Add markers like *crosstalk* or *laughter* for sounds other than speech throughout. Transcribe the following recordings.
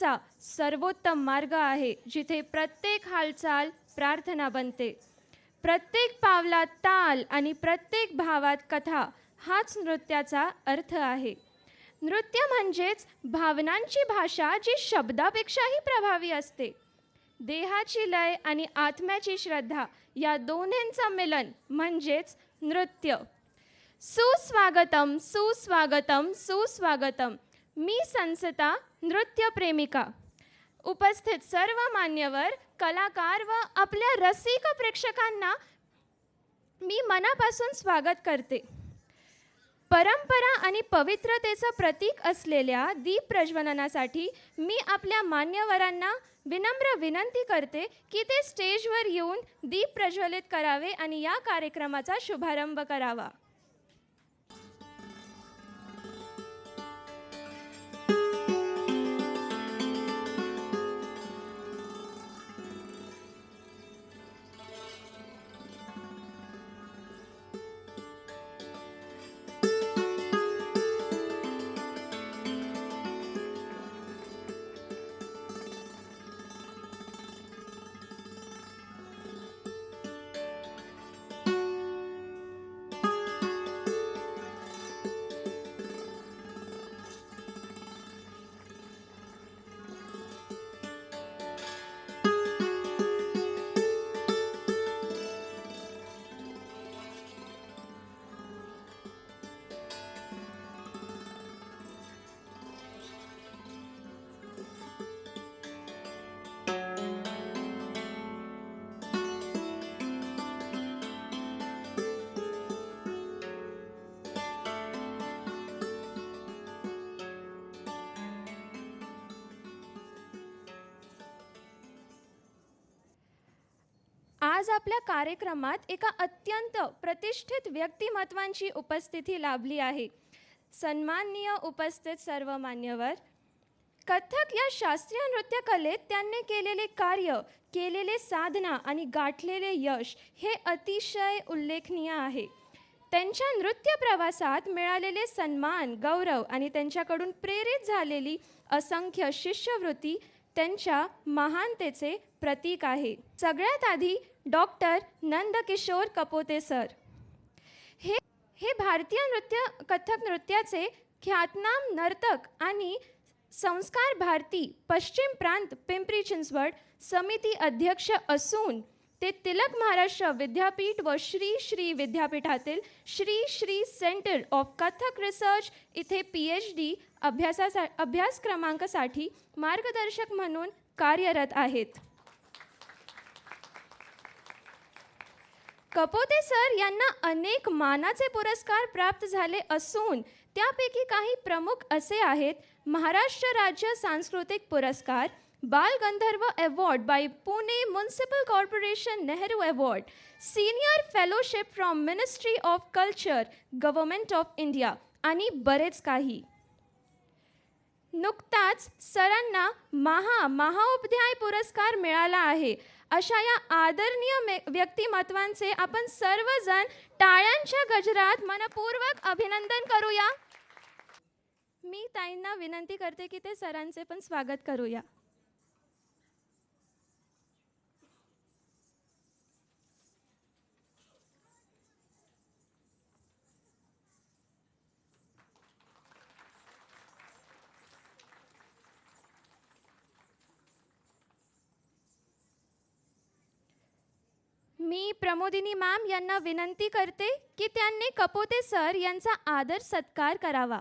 भक्तीचा सर्वोत्तम मार्ग आहे जिथे प्रत्येक हालचाल प्रार्थना बनते. प्रत्येक पावलात ताल आणि प्रत्येक भावात कथा हाच नृत्याचा अर्थ आहे. नृत्य म्हणजेच भावनांची भाषा जी शब्दापेक्षाही प्रभावी असते. देहाची लय आणि आत्म्याची श्रद्धा या दोन्हींचं मिलन म्हणजेच नृत्य. सुस्वागतम सुस्वागतम सुस्वागतम. मी संसता नृत्यप्रेमिका उपस्थित सर्व मान्यवर कलाकार व आपल्या रसिक प्रेक्षकांना मी मनापासून स्वागत करते. परंपरा आणि पवित्रतेचं प्रतीक असलेल्या दीप प्रज्वलनासाठी मी आपल्या मान्यवरांना विनम्र विनंती करते की ते स्टेजवर येऊन दीप प्रज्वलित करावे आणि या कार्यक्रमाचा शुभारंभ करावा. आज आपल्या कार्यक्रमात एका अत्यंत प्रतिष्ठित व्यक्तिमत्वांची उपस्थिती लाभली आहे. सन्माननीय उपस्थित सर्व मान्यवर कथ्थक या शास्त्रीय नृत्यकलेत त्यांनी केलेले कार्य केलेले साधना आणि गाठलेले यश हे अतिशय उल्लेखनीय आहे. त्यांच्या नृत्य प्रवासात मिळालेले सन्मान गौरव आणि त्यांच्याकडून प्रेरित झालेली असंख्य शिष्यवृत्ती त्यांच्या महानतेचे प्रतीक आहे. सगळ्यात आधी डॉक्टर नंदकिशोर कपोते सर. हे हे भारतीय नृत्य कथक नृत्याचे ख्यातनाम नर्तक आणि संस्कार भारती पश्चिम प्रांत पिंपरी चिंचवड समिती अध्यक्ष असून ते तिलक महाराष्ट्र विद्यापीठ व श्री श्री विद्यापीठातील Shri Shri centre of Kathak research इथे पी एच डी अभ्यासासा अभ्यास क्रमांकासाठी मार्गदर्शक म्हणून कार्यरत आहेत. कपोते सर यांना अनेक मानाचे पुरस्कार प्राप्त झाले असून त्यापैकी काही प्रमुख असे आहेत. महाराष्ट्र राज्य सांस्कृतिक पुरस्कार Bal Gandharva award by Pune municipal corporation Nehru award senior fellowship from ministry of culture government of India आणि बरेच काही. नुकताच सरांना महा महाउपाध्याय पुरस्कार मिळाला आहे. अशा या आदरणीय मे व्यक्तिमत्वांचे आपण सर्वजण टाळ्यांच्या गजरात मनपूर्वक अभिनंदन करूया. मी ताईंना विनंती करते की ते सरांचे पण स्वागत करूया. मी प्रमोदिनी मॅम यांना विनंती करते की त्यांनी कपोते सर यांचा आदर सत्कार करावा.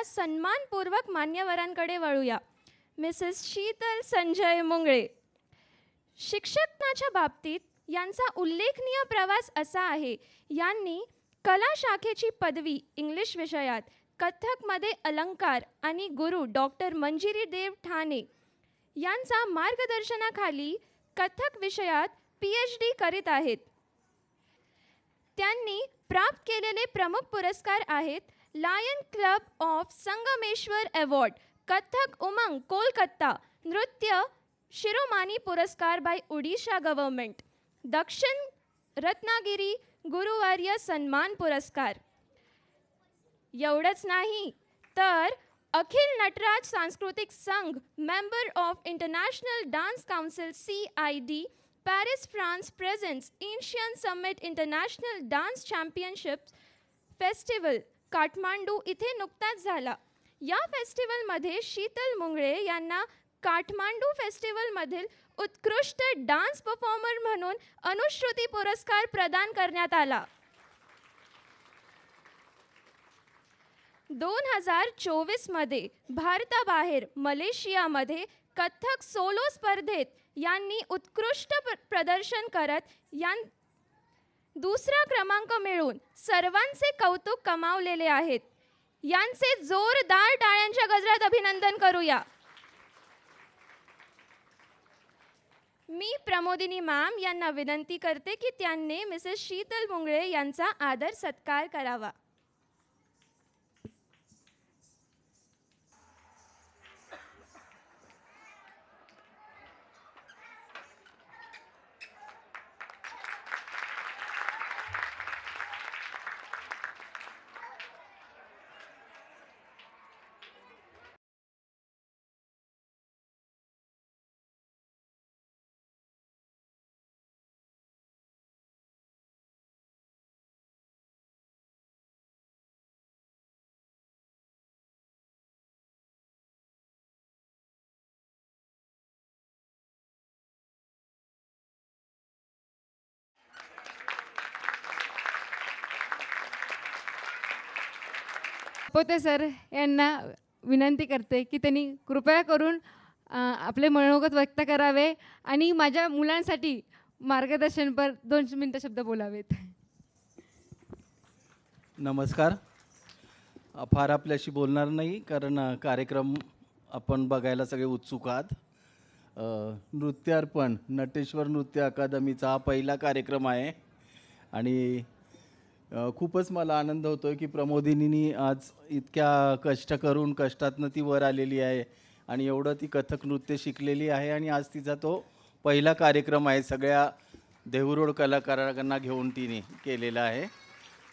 या सन्मानपूर्वक मान्यवरांकडे वळूया. मिसेस शीतल संजय मुंगळे. शिक्षकाच्या बाबतीत यांचा उल्लेखनीय प्रवास असा आहे यांनी कला शाखेची पदवी इंग्लिश विषयात कथकमध्ये अलंकार आणि गुरु डॉक्टर मंजिरी देव ठाणे यांचा मार्गदर्शनाखाली कथक विषयात पी एच डी करीत आहेत. त्यांनी प्राप्त केलेले प्रमुख पुरस्कार आहेत lion club of Sangameshwar award Kathak Umang Kolkata नृत्य शिरोमानी पुरस्कार बाय ओडिशा गव्हर्नमेंट दक्षिण रत्नागिरी गुरुवार्य सन्मान पुरस्कार एवढंच नाही तर Akhil Natraj Sanskritik Sangh member of international dance council C I D Paris France presents Asian summit international dance championship festival Kathmandu इथे नुकताच झाला. या फेस्टिवलमध्ये शीतल मुंगळे यांना काठमांडू फेस्टिवलमधील उत्कृष्ट डान्स परफॉर्मर म्हणून अनुश्रुती पुरस्कार प्रदान करण्यात आला. दोन हजार चोवीसमध्ये भारताबाहेर मलेशियामध्ये कथ्थक सोलो स्पर्धेत यांनी उत्कृष्ट प्र- प्रदर्शन करत यां दुसरा क्रमांक मिळवून सर्वांचे कौतुक कमावलेले आहेत. यांचे जोरदार टाळ्यांच्या गजरात अभिनंदन करूया. मी प्रमोदिनी मॅम यांना विनंती करते की त्यांनी मिसेस शीतल मुंगळे यांचा आदर सत्कार करावा. पोते सर. यांना विनंती करते की त्यांनी कृपया करून आपले मनोगत व्यक्त करावे आणि माझ्या मुलांसाठी मार्गदर्शनपर दोन मिनटं शब्द बोलावेत. नमस्कार. फार आपल्याशी बोलणार नाही कारण कार्यक्रम आपण बघायला सगळे उत्सुक आहात. नृत्यार्पण नटेश्वर नृत्य अकादमीचा हा पहिला कार्यक्रम आहे. आणि खूपच मला आनंद होतो आहे की प्रमोदिनीनी आज इतक्या कष्ट करून कष्टातनं ती वर आलेली आहे आणि एवढं ती कथक नृत्य शिकलेली आहे आणि आज तिचा तो पहिला कार्यक्रम आहे सगळ्या देहूरोड कलाकारांना घेऊन तिने केलेला आहे.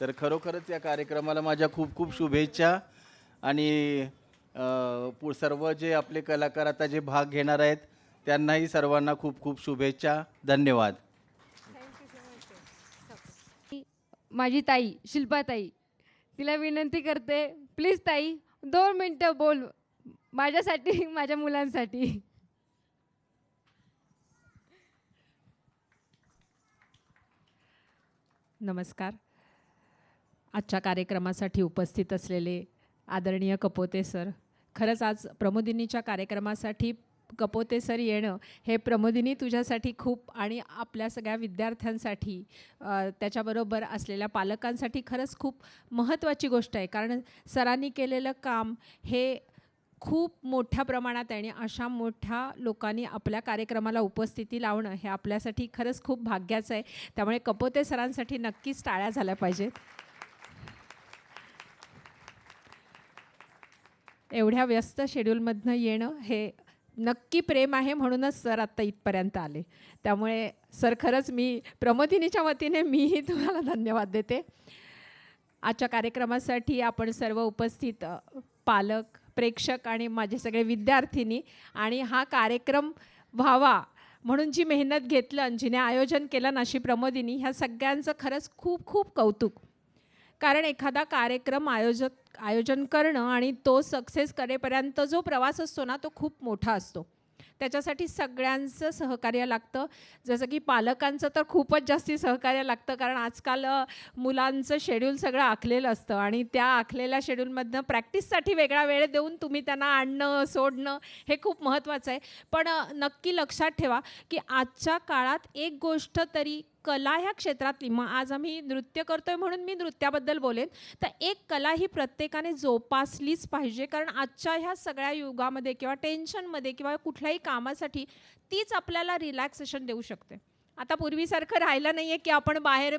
तर खरोखरच या कार्यक्रमाला माझ्या खूप खूप शुभेच्छा आणि पु- सर्व जे आपले कलाकार आता जे भाग घेणार आहेत त्यांनाही सर्वांना खूप खूप शुभेच्छा. धन्यवाद. माझी ताई शिल्पा ताई तिला विनंती करते प्लीज ताई दोन मिनटं बोल माझ्यासाठी *laughs* माझ्या मुलांसाठी. नमस्कार. आजच्या कार्यक्रमासाठी उपस्थित असलेले आदरणीय कपोते सर. खरंच आज प्रमोदिनीच्या कार्यक्रमासाठी कपोते सर येणं हे प्रमोदिनी तुझ्यासाठी खूप आणि आपल्या सगळ्या विद्यार्थ्यांसाठी त्याच्याबरोबर असलेल्या पालकांसाठी खरंच खूप महत्त्वाची गोष्ट आहे. कारण सरांनी केलेलं काम हे खूप मोठ्या प्रमाणात आहे आणि अशा मोठ्या लोकांनी आपल्या कार्यक्रमाला उपस्थिती लावणं हे आपल्यासाठी खरंच खूप भाग्याचं आहे. त्यामुळे कपोते सरांसाठी नक्कीच टाळ्या झाल्या पाहिजेत. एवढ्या व्यस्त शेड्यूलमधनं येणं हे नक्की प्रेम आहे म्हणूनच सर आत्ता इथपर्यंत आले. त्यामुळे सर खरंच मी प्रमोदिनीच्या वतीने मीही तुम्हाला धन्यवाद देते. आजच्या कार्यक्रमासाठी आपण सर्व उपस्थित पालक प्रेक्षक आणि माझे सगळे विद्यार्थिनी आणि हा कार्यक्रम व्हावा म्हणून जी मेहनत घेतलं जिने आयोजन केलं नाशी प्रमोदिनी ह्या सगळ्यांचं खरंच खूप खूप कौतुक. कारण एखादा कार्यक्रम आयोजक आयोजन करणं आणि तो सक्सेस करेपर्यंत जो प्रवास असतो ना तो खूप मोठा असतो. त्याच्यासाठी सगळ्यांचं सहकार्य लागतं. जसं की पालकांचं तर खूपच जास्ती सहकार्य लागतं कारण आजकाल मुलांचं शेड्यूल सगळं आखलेलं असतं आणि त्या आखलेल्या शेड्यूलमधनं प्रॅक्टिससाठी वेगळा वेळ देऊन तुम्ही त्यांना आणणं सोडणं हे खूप महत्त्वाचं आहे. पण नक्की लक्षात ठेवा की आजच्या काळात एक गोष्ट तरी कला ह्या क्षेत्रातली मग आज आम्ही नृत्य करतोय म्हणून मी नृत्याबद्दल बोलेन तर एक कला ही प्रत्येकाने जोपासलीच पाहिजे. कारण आजच्या ह्या सगळ्या युगामध्ये किंवा टेन्शनमध्ये किंवा कुठल्याही काम कामासाठी तीच आपल्याला रिलॅक्सेशन देऊ शकते. आता पूर्वीसारखं राहिलं नाही आहे की आपण बाहेर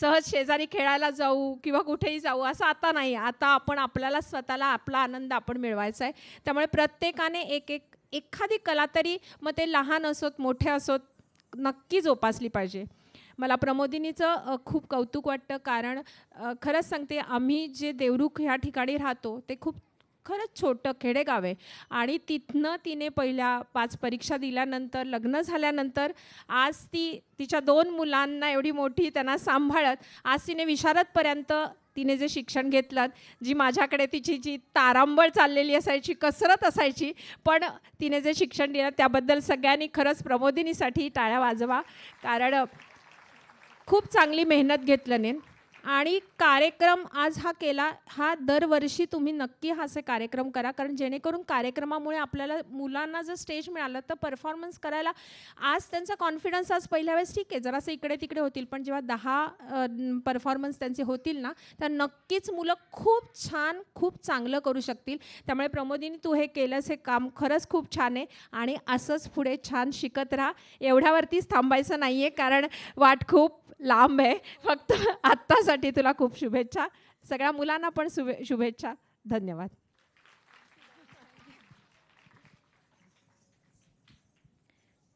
सहज शेजारी खेळायला जाऊ किंवा कुठेही जाऊ असं आता नाही. आता आपण आपल्याला स्वतःला आपला आनंद आपण मिळवायचा आहे. त्यामुळे प्रत्येकाने एक एक एखादी कला तरी मग ते लहान असोत मोठे असोत नक्की जोपासली पाहिजे. मला प्रमोदिनीचं खूप कौतुक वाटतं. कारण खरंच सांगते आम्ही जे देवरुख ह्या ठिकाणी राहतो ते खूप खरंच छोटं खेडेगाव आहे. आणि तिथनं तिने पहिल्या पाच परीक्षा दिल्यानंतर लग्न झाल्यानंतर आज ती तिच्या दोन मुलांना एवढी मोठी त्यांना सांभाळत आज तिने विशारदपर्यंत तिने जे शिक्षण घेतलं जी माझ्याकडे तिची जी तारांबळ चाललेली असायची कसरत असायची पण तिने जे शिक्षण दिलं त्याबद्दल सगळ्यांनी खरंच प्रमोदिनीसाठी टाळ्या वाजवा. कारण खूप चांगली मेहनत घेतलं नेन. आणि कार्यक्रम आज हा केला हा दरवर्षी तुम्ही नक्की हा असे कार्यक्रम करा. कारण जेणेकरून कार्यक्रमामुळे आपल्याला मुलांना जर स्टेज मिळालं तर परफॉर्मन्स करायला आज त्यांचा कॉन्फिडन्स आज पहिल्या वेळेस ठीक आहे. जरासं इकडे तिकडे होतील पण जेव्हा दहा परफॉर्मन्स त्यांचे होतील ना तर नक्कीच मुलं खूप छान खूप चांगलं करू शकतील. त्यामुळे प्रमोदिनी तू हे केलंस हे काम खरंच खूप छान आहे. आणि असंच पुढे छान शिकत राहा. एवढ्यावरतीच थांबायचं नाही आहे कारण वाट खूप लांब आहे. फक्त आत्तासाठी तुला खूप शुभेच्छा. सगळ्या मुलांना पण शुभे शुभेच्छा. धन्यवाद.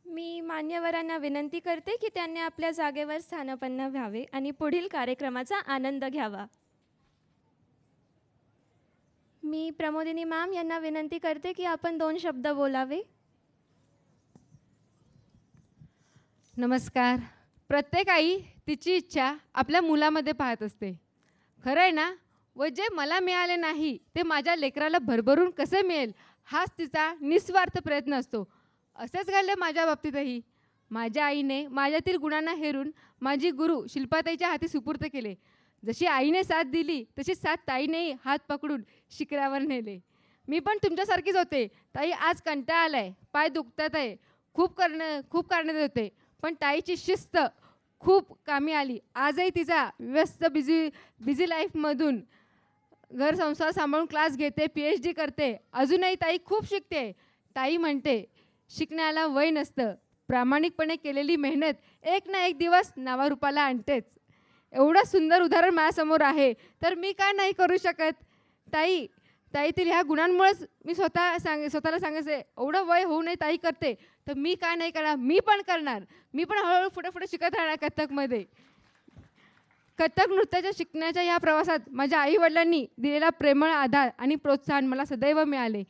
मी मान्यवरांना विनंती करते की त्यांनी आपल्या जागेवर स्थानापन्न व्हावे आणि पुढील कार्यक्रमाचा आनंद घ्यावा. मी प्रमोदिनी मॅम यांना विनंती करते की आपण दोन शब्द बोलावे. नमस्कार. प्रत्येक आई तिची इच्छा आपल्या मुलामध्ये पाहत असते. खरं आहे ना? व जे मला मिळाले नाही ते माझ्या लेकराला भरभरून कसे मिळेल? हाच तिचा निस्वार्थ प्रयत्न असतो. असंच घडलं माझ्या बाबतीतही. माझ्या आईने माझ्यातील गुणांना हेरून माझी गुरु शिल्पाताईच्या हाती सुपूर्त केले. जशी आईने साथ दिली तशी साथ ताईनेही हात पकडून शिखरावर नेले. मी पण तुमच्यासारखीच होते. ताई आज कंटाळा आलाय पाय दुखतात आहे. खूप करणं खूप कारणं होते पण ताईची शिस्त खूप कामी आली. आजही तिचा व्यस्त बिझी बिझी लाईफमधून घर संसार सांभाळून क्लास घेते पी एच डी करते. अजूनही ताई खूप शिकते. ताई म्हणते शिकण्याला वय नसतं. प्रामाणिकपणे केलेली मेहनत एक ना एक दिवस नावारूपाला आणतेच. एवढं सुंदर उदाहरण माझ्यासमोर आहे. तर मी काय नाही करू शकत? ताई ताईतील ह्या गुणांमुळेच मी स्वतः सांग स्वतःला सांगायचं. एवढं वय होऊ नये ताई करते. तर मी काय नाही करणार मी पण करणार. मी पण हळूहळू पुढे पुढे शिकत राहणार कथकमध्ये. कथक नृत्याच्या शिकण्याच्या या प्रवासात माझ्या आईवडिलांनी दिलेला प्रेमळ आधार आणि प्रोत्साहन मला सदैव मिळाले.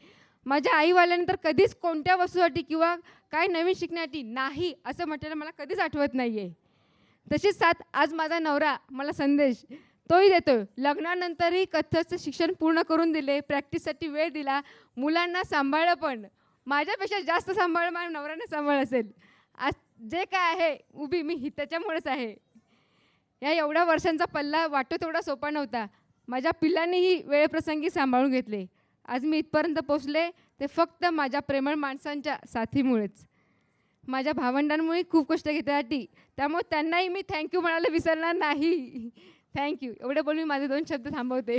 माझ्या आईवडिलांनी तर कधीच कोणत्या वस्तूसाठी किंवा काय नवीन शिकण्यासाठी नाही असं म्हटलेलं मला कधीच आठवत नाही आहे तशीच साथ आज माझा नवरा मला संदेश तोही देतो लग्नानंतरही कथ्थकचं शिक्षण पूर्ण करून दिले प्रॅक्टिससाठी वेळ दिला मुलांना सांभाळलं पण. माझ्यापेक्षा जास्त सांभाळ माझ्या नवऱ्याने सांभाळ असेल. आज जे काय आहे उभी मी ही त्याच्यामुळेच आहे. या एवढ्या वर्षांचा पल्ला वाटतो तेवढा सोपा नव्हता. माझ्या पिल्लांनीही वेळप्रसंगी सांभाळून घेतले. आज मी इथपर्यंत पोचले ते फक्त माझ्या प्रेमळ माणसांच्या साथीमुळेच. माझ्या भावंडांमुळे खूप कष्ट घेतल्यासाठी त्यामुळे त्यांनाही मी थँक्यू म्हणायला विसरणार नाही. थँक्यू एवढे बोलून मी माझे दोन शब्द थांबवते.